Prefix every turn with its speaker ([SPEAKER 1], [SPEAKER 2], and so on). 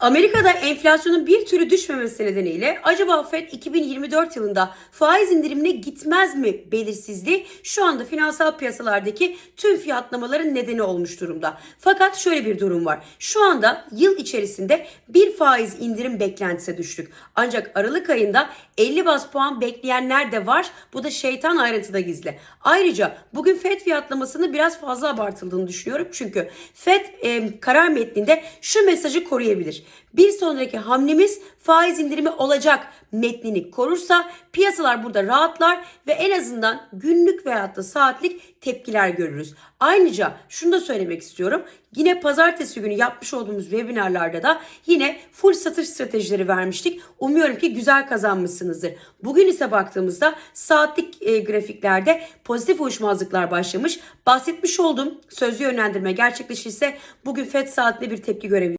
[SPEAKER 1] Amerika'da enflasyonun bir türlü düşmemesi nedeniyle acaba Fed 2024 yılında faiz indirimine gitmez mi belirsizliği şu anda finansal piyasalardaki tüm fiyatlamaların nedeni olmuş durumda. Fakat şöyle bir durum var. Şu anda yıl içerisinde bir faiz indirim beklentisi düştük. Ancak Aralık ayında 50 bas puan bekleyenler de var. Bu da şeytan ayrıntıda gizli. Ayrıca bugün Fed fiyatlamasını biraz fazla abartıldığını düşünüyorum. Çünkü Fed e, karar metninde şu mesajı koruyabilir. Bir sonraki hamlemiz faiz indirimi olacak metnini korursa piyasalar burada rahatlar ve en azından günlük veyahut da saatlik tepkiler görürüz. Ayrıca şunu da söylemek istiyorum. Yine pazartesi günü yapmış olduğumuz webinarlarda da yine full satış stratejileri vermiştik. Umuyorum ki güzel kazanmışsınızdır. Bugün ise baktığımızda saatlik e, grafiklerde pozitif uyuşmazlıklar başlamış. Bahsetmiş olduğum sözlü yönlendirme gerçekleşirse bugün FED saatli bir tepki görebiliriz.